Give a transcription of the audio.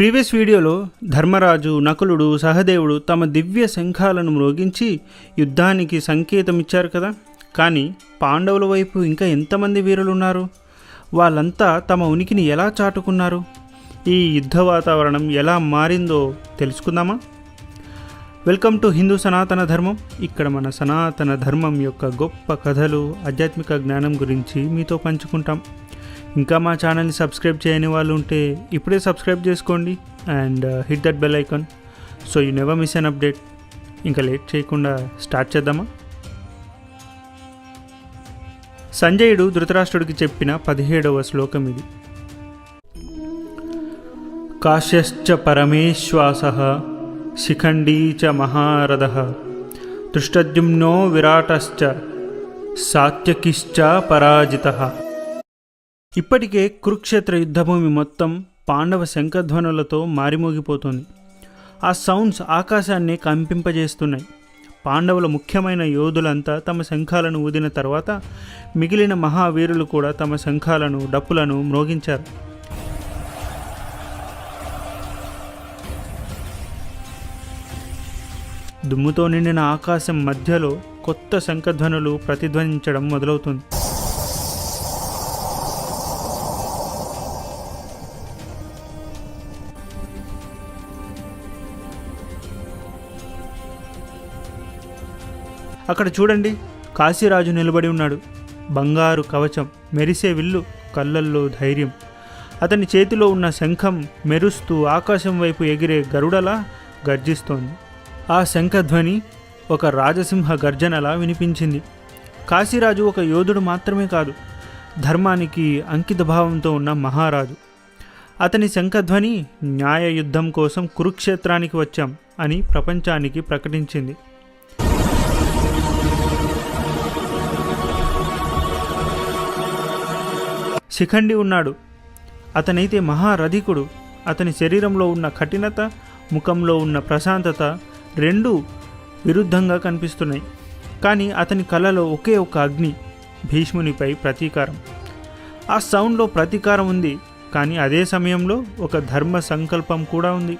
Previous వీడియోలో ధర్మరాజు నకులుడు సహదేవుడు తమ దివ్య శంఖాలను మ్రోగించి యుద్ధానికి సంకేతం ఇచ్చారు కదా. కానీ పాండవుల వైపు ఇంకా ఎంతమంది వీరులు ఉన్నారు వాళ్ళంతా తమ ఉనికిని ఎలా చాటుకున్నారు? ఈ యుద్ధ వాతావరణం ఎలా మారిందో తెలుసుకుందామా? వెల్కమ్ టు హిందూ సనాతన ధర్మం. ఇక్కడ మన సనాతన ధర్మం యొక్క గొప్ప కథలు ఆధ్యాత్మిక జ్ఞానం గురించి మీతో పంచుకుంటాం. ఇంకా మా ఛానల్ని సబ్స్క్రైబ్ చేయని వాళ్ళు ఉంటే ఇప్పుడే సబ్స్క్రైబ్ చేసుకోండి and hit that bell icon so you never miss an update ఇంకా లేట్ చేయకుండా స్టార్ట్ చేద్దామా? సంజయుడు ధృతరాష్ట్రుడికి చెప్పిన పదిహేడవ శ్లోకం ఇది. కాశ్యశ్చ పరమేశ్వాస శిఖండీ చ మహారథ దృష్టద్యుమ్నో విరాటశ్చ సాత్యకిశ్చ పరాజిత ఇప్పటికే కురుక్షేత్ర యుద్ధభూమి మొత్తం పాండవ శంఖధ్వనులతో మారిమోగిపోతుంది. ఆ సౌండ్స్ ఆకాశాన్ని కంపింపజేస్తున్నాయి. పాండవుల ముఖ్యమైన యోధులంతా తమ శంఖాలను ఊదిన తర్వాత మిగిలిన మహావీరులు కూడా తమ శంఖాలను డప్పులను మ్రోగించారు. దుమ్ముతో నిండిన ఆకాశం మధ్యలో కొత్త శంఖధ్వనులు ప్రతిధ్వనించడం మొదలవుతుంది. అక్కడ చూడండి. కాశీరాజు నిలబడి ఉన్నాడు. బంగారు కవచం మెరిసే విల్లు కళ్ళల్లో ధైర్యం. అతని చేతిలో ఉన్న శంఖం మెరుస్తూ ఆకాశం వైపు ఎగిరే గరుడలా గర్జిస్తోంది. ఆ శంఖధ్వని ఒక రాజసింహ గర్జనలా వినిపించింది. కాశీరాజు ఒక యోధుడు మాత్రమే కాదు ధర్మానికి అంకిత భావంతో ఉన్న మహారాజు. అతని శంఖధ్వని న్యాయ యుద్ధం కోసం కురుక్షేత్రానికి వచ్చాం అని ప్రపంచానికి ప్రకటించింది. శిఖండి ఉన్నాడు. అతనైతే మహారథికుడు. అతని శరీరంలో ఉన్న కఠినత ముఖంలో ఉన్న ప్రశాంతత రెండు విరుద్ధంగా కనిపిస్తున్నాయి. కానీ అతని కళలో ఒకే ఒక అగ్ని భీష్మునిపై ప్రతీకారం. ఆ సౌండ్లో ప్రతీకారం ఉంది. కానీ అదే సమయంలో ఒక ధర్మ సంకల్పం కూడా ఉంది.